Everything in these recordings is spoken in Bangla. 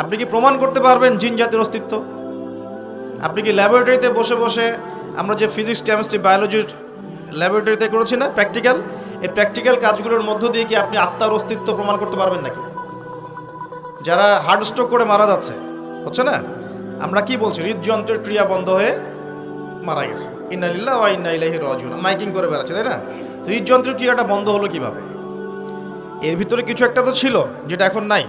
আপনি কি প্রমাণ করতে পারবেন জিন জাতির অস্তিত্ব? আপনি কি ল্যাবরেটরিতে বসে বসে আমরা যে ফিজিক্স, কেমিস্ট্রি, বায়োলজির ল্যাবরেটরিতে করেছি না, প্র্যাকটিক্যাল? এই প্র্যাকটিক্যাল কাজগুলোর মধ্য দিয়ে কি আপনি আত্মার অস্তিত্ব প্রমাণ করতে পারবেন নাকি? যারা হার্ট স্ট্রোক করে মারা যাচ্ছে, হচ্ছে না? আমরা কি বলছি? হৃদযন্ত্রের ক্রিয়া বন্ধ হয়ে মারা গেছে। ইন্নালিল্লাহ ওয়া ইন্না ইলাইহি রাজিউন। মাইকিং করে বেড়াচ্ছে, তাই না? হৃদযন্ত্রের ক্রিয়াটা বন্ধ হলো কীভাবে? এর ভিতরে কিছু একটা তো ছিল, যেটা এখন নাই।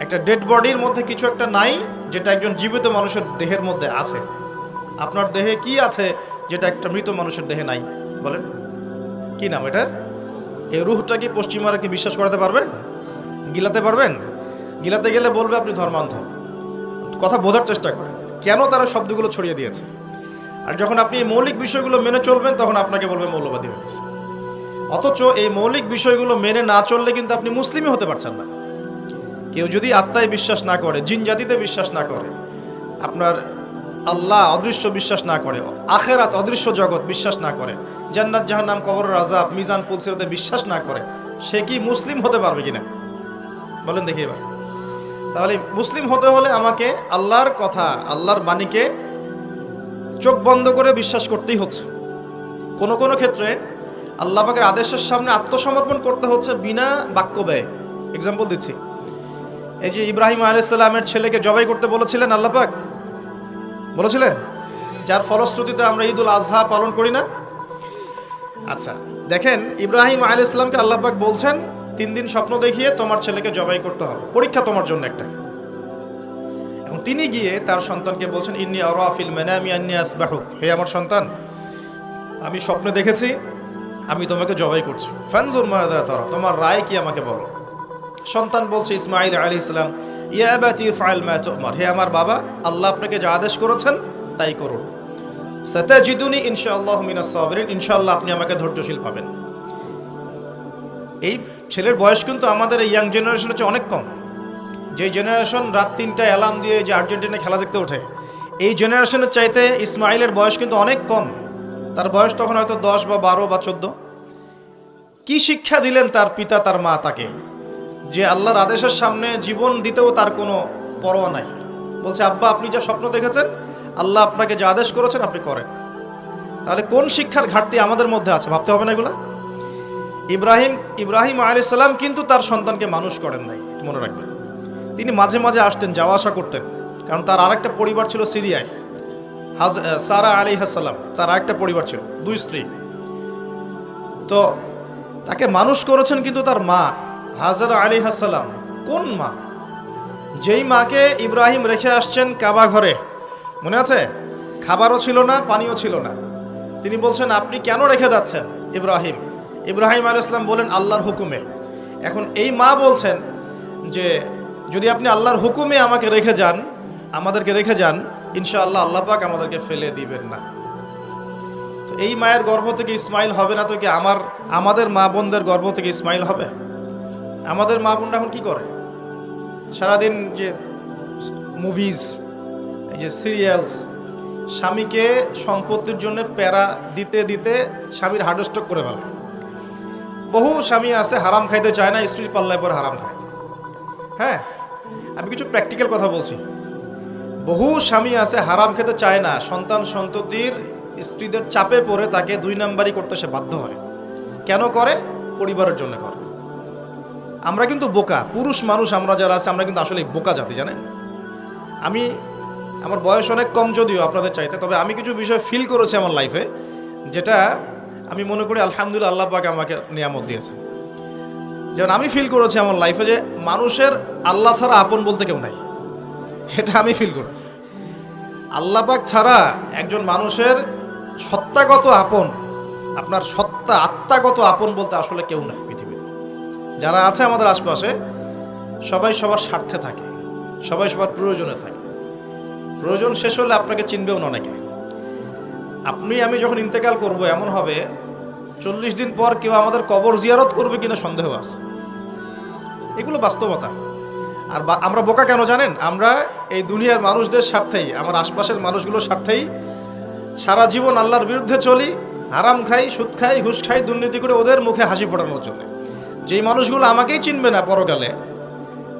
একটা ডেড বডির মধ্যে কিছু একটা নাই, যেটা একজন জীবিত মানুষের দেহের মধ্যে আছে। আপনার দেহে কি আছে, যেটা একটা মৃত মানুষের দেহে নাই? বলেন। কি নাম এটার? এই রুহটা কি পশ্চিমারা কি বিশ্বাস করাতে পারবেন? গিলাতে পারবেন? গিলাতে গেলে বলবে আপনি ধর্মান্ধ। কথা বোঝার চেষ্টা করেন। কেন তারা শব্দগুলো ছড়িয়ে দিয়েছে? আর যখন আপনি এই মৌলিক বিষয়গুলো মেনে চলবেন, তখন আপনাকে বলবে মৌলবাদী হয়ে গেছে। অথচ এই মৌলিক বিষয়গুলো মেনে না চললে কিন্তু আপনি মুসলিমই হতে পারছেন না। কেউ যদি আত্মায় বিশ্বাস না করে, জিন জাতিতে বিশ্বাস না করে, আপনার আল্লাহ অদৃশ্য বিশ্বাস না করে, আখেরাত অদৃশ্য জগৎ বিশ্বাস না করে, জান্নাত, জাহান্নাম কবর রাজাব মিজান পুলসিরতে বিশ্বাস না করে, সে কি মুসলিম হতে পারবে কিনা? বলেন দেখি এবার। তাহলে মুসলিম হতে হলে আমাকে আল্লাহর কথা, আল্লাহর বাণীকে চোখ বন্ধ করে বিশ্বাস করতেই হচ্ছে। কোনো কোনো ক্ষেত্রে আল্লাহ পাকের আদেশের সামনে আত্মসমর্পণ করতে হচ্ছে বিনা বাক্য ব্যয়। এক্সাম্পল দিচ্ছি। এই যে ইব্রাহিম আলাইসাল্লামের ছেলেকে জবাই করতে বলেছিলেন আল্লাহ পাক? বলেছিলেন? যার ফলশ্রুতিতে আমরা ঈদুল আজহা পালন করি না। আচ্ছা দেখেন, ইব্রাহিম আলাইসাল্লামকে আল্লাহ পাক বলছেন, তিন দিন স্বপ্ন দেখিয়ে তোমার ছেলেকে জবাই করতে হবে। পরীক্ষা তোমার জন্য একটা। এবং তিনি গিয়ে তার সন্তানকে বলছেন, ইন্নি আরাফিল মানামি আন্নি আসবাহুক হে আমার সন্তান, আমি স্বপ্নে দেখেছি, আমি তোমাকে জবাই করছি। ফানজুর মায়াদা তারা, তোমার রায় কি আমাকে বলো? সন্তান বলছে ইসমাইল আলী ইসলাম ইয়াবাতি হে আমার বাবা, আল্লাহ আপনাকে যা আদেশ করেছেন, তাই করুন। ইনশাআল্লাহ মিনাস সাবিরিন, ইনশাআল্লাহ আপনি আমাকে ধৈর্যশীল পাবেন এই ছেলের বয়স কিন্তু আমাদের ইয়াং অনেক কম। যে জেনারেশন রাত তিনটায় অ্যালার্ম দিয়ে যে আর্জেন্টিনা খেলা দেখতে ওঠে, এই জেনারেশনের চাইতে ইসমাইলের বয়স কিন্তু অনেক কম। তার বয়স তখন হয়তো দশ বা বারো বা চোদ্দ। কি শিক্ষা দিলেন তার পিতা, তার মা তাকে? যে আল্লাহর আদেশের সামনে জীবন দিতেও তার কোনো পরোয়া নাই। বলছে, আব্বা, আপনি যা স্বপ্ন দেখেছেন, আল্লাহ আপনাকে যে আদেশ করেছেন, আপনি করেন। তাহলে কোন শিক্ষার ঘাটতি আমাদের মধ্যে আছে? ভাবতে হবে না এগুলা? ইব্রাহিম ইব্রাহিম আলাইসাল্লাম কিন্তু তার সন্তানকে মানুষ করেন নাই মনে রাখবেন। তিনি মাঝে মাঝে আসতেন, যাওয়া আসা করতেন। কারণ তার আরেকটা পরিবার ছিল সিরিয়ায়। হাজ সারা আলী হাসাল্লাম তার আরেকটা পরিবার ছিল, দুই স্ত্রী। তো তাকে মানুষ করেছেন কিন্তু তার মা। হাজার আলী হাসাল্লাম কোন মা? যেই মাকে ইব্রাহিম রেখে আসছেন কাবা ঘরে, মনে আছে? খাবারও ছিল না, পানিও ছিল না। তিনি বলছেন, আপনি কেন রেখে যাচ্ছেন? ইব্রাহিম। ইব্রাহিম আল ইসলাম বলেন, আল্লাহর হুকুমে। এখন এই মা বলছেন যে, যদি আপনি আল্লাহর হুকুমে আমাকে রেখে যান, আমাদেরকে রেখে যান, ইনশাআল্লাহ আল্লাহ পাক আমাদেরকে ফেলে দিবেন না। তো এই মায়ের গর্ভ থেকে ইসমাইল হবে না, তো কি আমার, আমাদের মা বোনদের গর্ভ থেকে ইসমাইল হবে? আমাদের মা বোনরা এখন কি করে? সারাদিন যে মুভিজ এই যে সিরিয়ালস স্বামীকে সম্পত্তির জন্য প্যারা দিতে দিতে স্বামীর হার্ট স্ট্রোক করে ফেলে। বহু স্বামী আছে, হারাম খাইতে চায় না, স্ত্রীর পাল্লায় পর হারাম খায়। হ্যাঁ আমি কিছু প্র্যাকটিক্যাল কথা বলছি। বহু স্বামী আছে, হারাম খেতে চায় না, সন্তান সন্ততির স্ত্রীদের চাপে পড়ে তাকে দুই নাম্বারই করতে সে বাধ্য হয়। কেন করে? পরিবারের জন্য করে। আমরা কিন্তু বোকা, পুরুষ মানুষ আমরা যারা আছে, আমরা কিন্তু আসলে বোকা জাতি, জানেন? আমি, আমার বয়স অনেক কম যদিও আপনাদের চাইতে, তবে আমি কিছু বিষয় ফিল করেছি আমার লাইফে যেটা আমি মনে করি আলহামদুলিল্লাহ আল্লাহ পাক আমাকে নিয়ামত দিয়েছে যেমন আমি ফিল করেছি আমার লাইফে যে মানুষের আল্লাহ ছাড়া আপন বলতে কেউ নাই। এটা আমি ফিল করেছি। আল্লাহ পাক ছাড়া একজন মানুষের সত্তাগত আপন, আপনার সত্তা, আত্মাগত আপন বলতে আসলে কেউ নাই। যারা আছে আমাদের আশপাশে, সবাই সবার স্বার্থে থাকে, সবাই সবার প্রয়োজনে থাকে। প্রয়োজন শেষ হলে আপনাকে চিনবেও না অনেকে। আপনি, আমি যখন ইন্তেকাল করব, এমন হবে, চল্লিশ দিন পর কেউ আমাদের কবর জিয়ারত করবে কিনা সন্দেহ আছে। এগুলো বাস্তবতা। আর আমরা বোকা কেন জানেন? আমরা এই দুনিয়ার মানুষদের স্বার্থেই, আমার আশপাশের মানুষগুলোর স্বার্থেই সারা জীবন আল্লাহর বিরুদ্ধে চলি, হারাম খাই, সুদ খাই, ঘুষ খাই, দুর্নীতি করে ওদের মুখে হাসি ফোটানোর জন্য। যেই মানুষগুলো আমাকেই চিনবে না পরকালে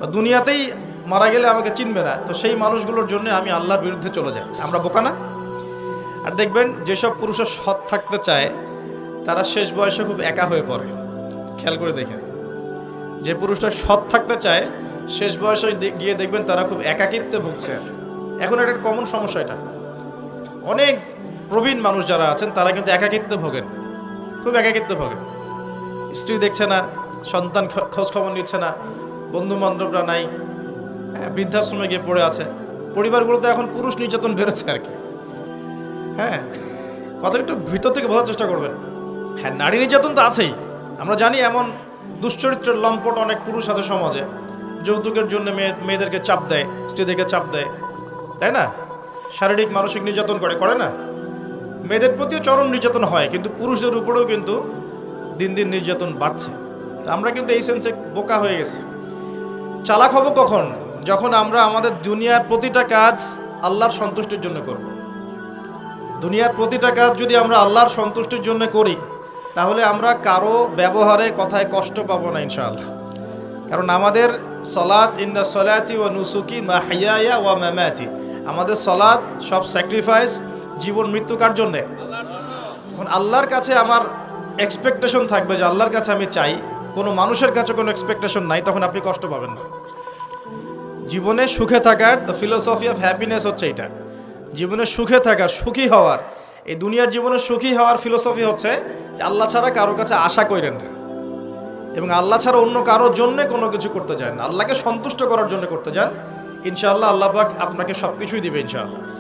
বা দুনিয়াতেই মারা গেলে আমাকে চিনবে না, তো সেই মানুষগুলোর জন্য আমি আল্লাহর বিরুদ্ধে চলে যাই। আমরা বোকা না? আর দেখবেন, যেসব পুরুষের সৎ থাকতে চায়, তারা শেষ বয়সে খুব একা হয়ে পড়ে। খেয়াল করে দেখেন। যে পুরুষটা সৎ থাকতে চায়, শেষ বয়সে গিয়ে দেখবেন তারা খুব একাকিত্বে ভুগছে। এখন এটা কমন সমস্যা এটা। অনেক প্রবীণ মানুষ যারা আছেন, তারা কিন্তু একাকিত্বে ভোগেন। খুব একাকিত্বে ভোগেন। স্ত্রী দেখছে না সন্তান খোঁজ খবর নিচ্ছে না বন্ধু বান্ধবরা নাই হ্যাঁ, বৃদ্ধাশ্রমে গিয়ে পড়ে আছে। পরিবারগুলোতে এখন পুরুষ নির্যাতন বেড়েছে আর কি। হ্যাঁ কথা একটু ভিতর থেকে বোঝার চেষ্টা করবেন। হ্যাঁ নারী নির্যাতন তো আছেই। আমরা জানি এমন দুশ্চরিত্রের লম্পট অনেক পুরুষ আছে সমাজে যৌতুকের জন্য মেয়ে মেয়েদেরকে চাপ দেয় স্ত্রীদেরকে চাপ দেয় তাই না? শারীরিক মানসিক নির্যাতন করে করে না? মেয়েদের প্রতিও চরম নির্যাতন হয় কিন্তু পুরুষদের উপরেও কিন্তু দিন দিন নির্যাতন বাড়ছে। আমরা কিন্তু এই সেন্সে বোকা হয়ে গেছি। চালাক হব কখন? যখন আমরা আমাদের দুনিয়ার প্রতিটা কাজ আল্লাহর সন্তুষ্টির জন্য করব। দুনিয়ার প্রতিটা কাজ যদি আমরা আল্লাহর সন্তুষ্টির জন্য করি, তাহলে আমরা কারও ব্যবহারে কথায় কষ্ট পাবো না ইনশাআল্লাহ। কারণ আমাদের সলাদ ইন্না সলাতি ও নুসুকি মাহিয়া ওয়া মামাতি। আমাদের সলাদ সব স্যাক্রিফাইস জীবন মৃত্যু কার জন্যে? আল্লাহর কাছে আমার এক্সপেকটেশন থাকবে যে আল্লাহর কাছে আমি চাই। কোনো মানুষের কাছে কোনো এক্সপেকটেশন নাই, তখন আপনি কষ্ট পাবেন না। জীবনে সুখে থাকার দ্য ফিলোসফি অফ হ্যাপিনেস হচ্ছে এটা। জীবনে সুখে থাকার, সুখী হওয়ার, এই দুনিয়ার জীবনে সুখী হওয়ার ফিলোসফি হচ্ছে যে আল্লাহ ছাড়া কারও কাছে আশা করেন না। এবং আল্লাহ ছাড়া অন্য কারোর জন্য কোনো কিছু করতে চান না। আল্লাহকে সন্তুষ্ট করার জন্য করতে চান। ইনশাআল্লাহ আল্লাহ পাক আপনাকে সব কিছুই দিবে ইনশাআল্লাহ।